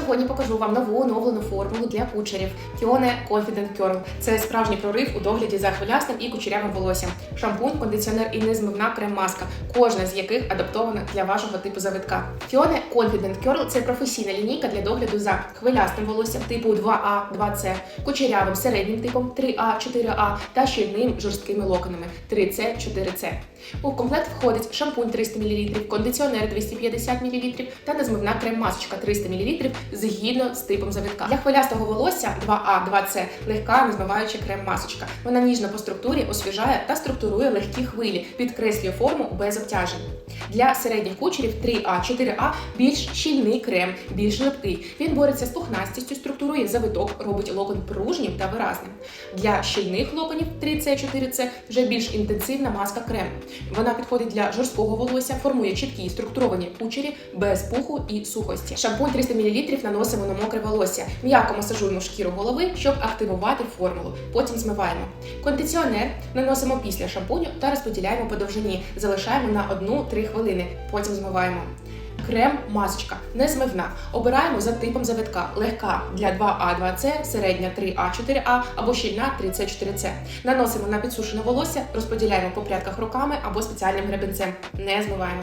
Сьогодні покажу вам нову оновлену формулу для кучерів Fione Confident Curl. Це справжній прорив у догляді за хвилястим і кучерявим волоссям. Шампунь, кондиціонер і незмивна крем-маска, кожна з яких адаптована для вашого типу завитка. Fione Confident Curl – це професійна лінійка для догляду за хвилястим волоссям типу 2А, 2С, кучерявим середнім типом 3А, 4А та щільним жорсткими локонами 3С, 4С. У комплект входить шампунь 300 мл, кондиціонер 250 мл та незмивна крем-масочка 300 мл згідно з типом завитка. Для хвилястого волосся 2А, 2С легка незмиваюча крем-масочка. Вона ніжна по структурі освіжає та структурує легкі хвилі, підкреслює форму без обтяжень. Для середніх кучерів 3А, 4А більш щільний крем, більш липкий. Він бореться з пухнастістю, структурує завиток, робить локон пружнім та виразним. Для щільних локонів 3С, 4С вже більш інтенсивна маска крем. Вона підходить для жорсткого волосся, формує чіткі структуровані кучері без пуху і сухості. Шампунь 300 мл наносимо на мокре волосся. М'яко масажуємо шкіру голови, щоб активувати формулу. Потім змиваємо. Кондиціонер наносимо після шампуню та розподіляємо по довжині. Залишаємо на 1-3 хвилини. Потім змиваємо. Крем масочка незмивна. Обираємо за типом завитка. Легка для 2А, 2С, середня 3А, 4А або щільна 3С, 4С. Наносимо на підсушене волосся, розподіляємо по прядках руками або спеціальним гребенцем. Не змиваємо.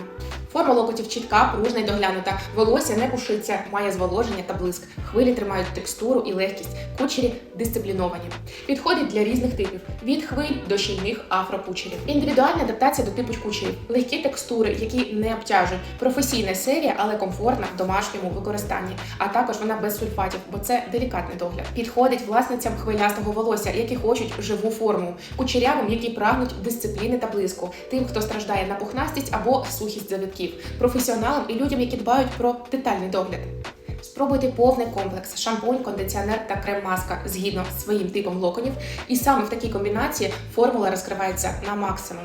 Форма локотів чітка, пружна й доглянута. Волосся не пушиться, має зволоження та блиск. Хвилі тримають текстуру і легкість. Кучері дисципліновані. Підходить для різних типів від хвиль до щільних афрокучерів. Індивідуальна адаптація до типу кучерів, легкі текстури, які не обтяжують. Професійна серія, але комфортна в домашньому використанні. А також вона без сульфатів, бо це делікатний догляд. Підходить власницям хвилястого волосся, які хочуть живу форму, кучерявим, які прагнуть дисципліни та блиску, тим, хто страждає на пухнастість або сухість завитків, професіоналам і людям, які дбають про детальний догляд. Спробуйте повний комплекс шампунь, кондиціонер та крем-маска згідно з своїм типом локонів, і саме в такій комбінації формула розкривається на максимум.